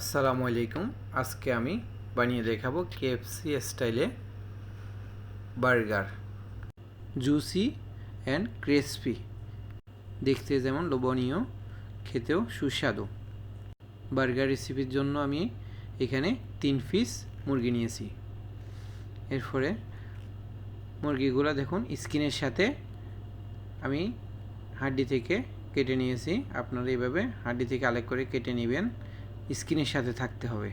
আসসালামু আলাইকুম। আজকে আমি বানিয়ে দেখাবো কেএফসি স্টাইলে বার্গার। জুসি অ্যান্ড ক্রিসপি দেখতে যেমন লোভনীয়, খেতেও সুস্বাদু। বার্গার রেসিপির জন্য আমি এখানে তিন পিস মুরগি নিয়েছি। এরপরে মুরগিগুলো দেখুন স্কিনের সাথে আমি হাড্ডি থেকে কেটে নিয়েছি। আপনারা এইভাবে হাড্ডি থেকে আলেক করে কেটে নেবেন। স্কিনের সাথে থাকতে হবে।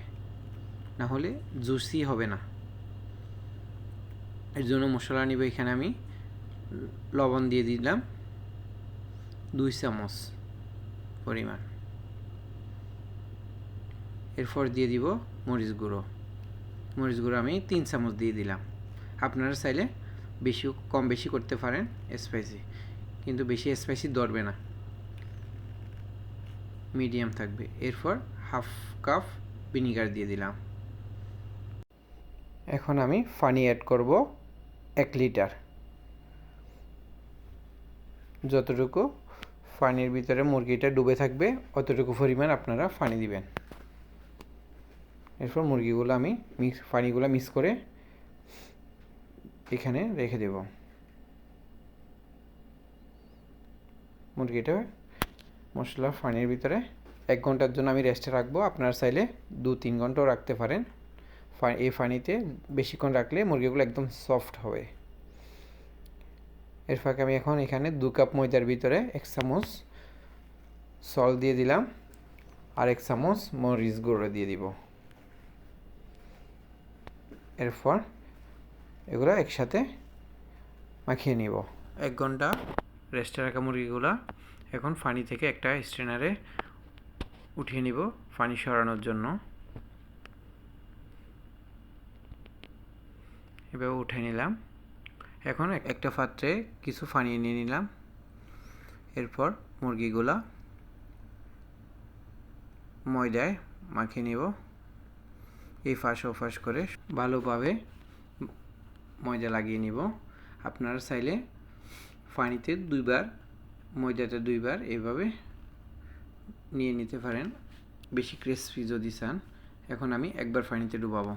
না হলে জুসি হবে না। এর জন্য মশলা নিব এখানে আমি। লবণ দিয়ে দিলাম। দুই চামচ পরিমাণ। এরপর দিয়ে দিব মরিচ গুঁড়ো। মরিচ গুঁড়ো আমি তিন চামচ দিয়ে দিলাম। আপনারা চাইলে বেশি কম বেশি করতে পারেন স্পাইসি কিন্তু বেশি স্পাইসি ধরবে না। মিডিয়াম থাকবে। এরপর হাফ কাপ ভিনিগার দিয়ে দিলাম। এখন আমি পানি অ্যাড করব এক লিটার। যতটুকু পানির ভিতরে মুরগিটা ডুবে থাকবে, অতটুকু পরিমাণ আপনারা পানি দিবেন। এরপর মুরগিগুলো আমি মিক্স পানিগুলো মিক্স করে এখানে রেখে দেব। মুরগিটা মশলা পানির ভিতরে এক ঘণ্টার জন্য আমি রেস্টে রাখব। আপনার চাইলে দু তিন ঘন্টাও রাখতে পারেন। এই ফানিতে বেশিক্ষণ রাখলে মুরগিগুলো একদম সফট হবে। এর ফাঁকে আমি এখন এখানে দু কাপ ময়দার ভিতরে এক চামচ সল দিয়ে দিলাম আর এক চামচ মরিচ গুঁড়ো দিয়ে দিব। এরপর এগুলো একসাথে মাখিয়ে নিব। এক ঘণ্টা রেস্টে রাখা মুরগিগুলো এখন ফানি থেকে একটা স্ট্রেনারে উঠিয়ে নিব পানি সরানোর জন্য। এভাবে উঠে নিলাম। এখন একটা পাত্রে কিছু পানি নিয়ে নিলাম। এরপর মুরগিগুলা ময়দায় মাখিয়ে নিব। এই ফাঁস ও ফাঁস করে ভালোভাবে ময়দা লাগিয়ে নিব। আপনারা চাইলে পানিতে দুইবার ময়দাটা দুইবার এভাবে নিয়ে নিতে পারেন। বেশি ক্রিসপি যদি চান, এখন আমি একবার পানিতে ডুবাবো।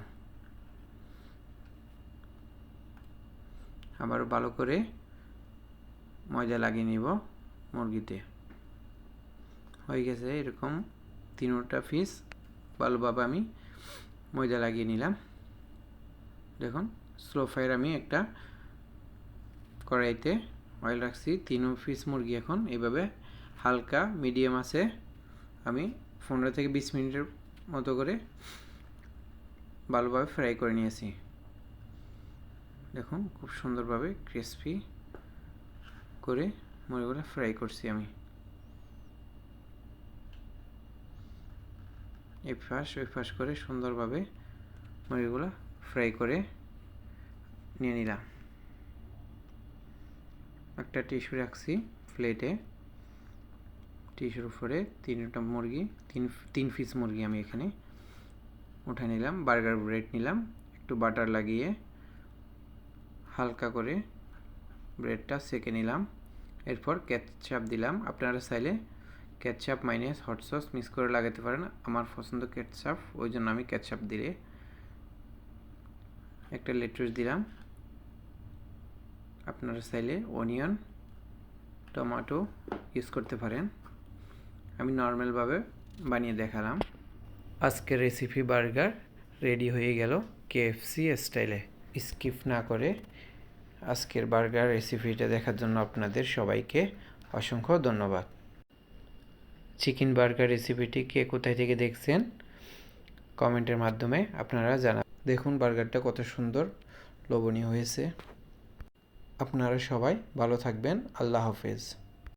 আবার ভালো করে ময়দা লাগিয়ে নিব মুরগিতে। হয়ে গেছে এরকম তিনোটা পিস ভালোভাবে আমি ময়দা লাগিয়ে নিলাম। দেখুন স্লো ফায়ার আমি একটা কড়াইতে অয়েল রাখছি। তিন পিস মুরগি এখন এইভাবে হালকা মিডিয়াম আছে। আমি পনেরো থেকে বিশ মিনিটের মতো করে ভালোভাবে ফ্রাই করে নিয়েছি। দেখুন, খুব সুন্দরভাবে ক্রিসপি করে মুরগিগুলো ফ্রাই করছি আমি। এই ফাঁস ওই ফাঁস করে সুন্দরভাবে মুরগিগুলো ফ্রাই করে নিয়ে নিলাম। একটা টিস্যু রাখছি প্লেটে টিস্যুর উপরে তিনটা মুরগি, তিন তিন পিস মুরগি আমি এখানে উঠে নিলাম বার্গার ব্রেড নিলাম, একটু বাটার লাগিয়ে হালকা করে ব্রেডটা সেকে নিলাম, এরপর ক্যাটচাপ দিলাম। আপনারা চাইলে ketchup minus hot sauce mix করে লাগাতে পারেন, আমার পছন্দ ক্যাটচাপ ওই জন্য আমি ক্যাটচাপ দিলে একটা লেটুস দিলাম। আপনারা চাইলে অনিয়ন টমেটো ইউজ করতে পারেন। আমি নর্মালভাবে বানিয়ে দেখালাম। আজকের রেসিপি বার্গার রেডি হয়ে গেল কেএফসি স্টাইলে স্কিপ না করে আজকের বার্গার রেসিপিটা দেখার জন্য আপনাদের সবাইকে অসংখ্য ধন্যবাদ। চিকেন বার্গার রেসিপিটি কে কোথায় থেকে দেখছেন? কমেন্টের মাধ্যমে আপনারা জানা দেখুন বার্গারটা কত সুন্দর, লোভনীয় হয়েছে। আপনারা সবাই ভালো থাকবেন, আল্লাহ হাফেজ।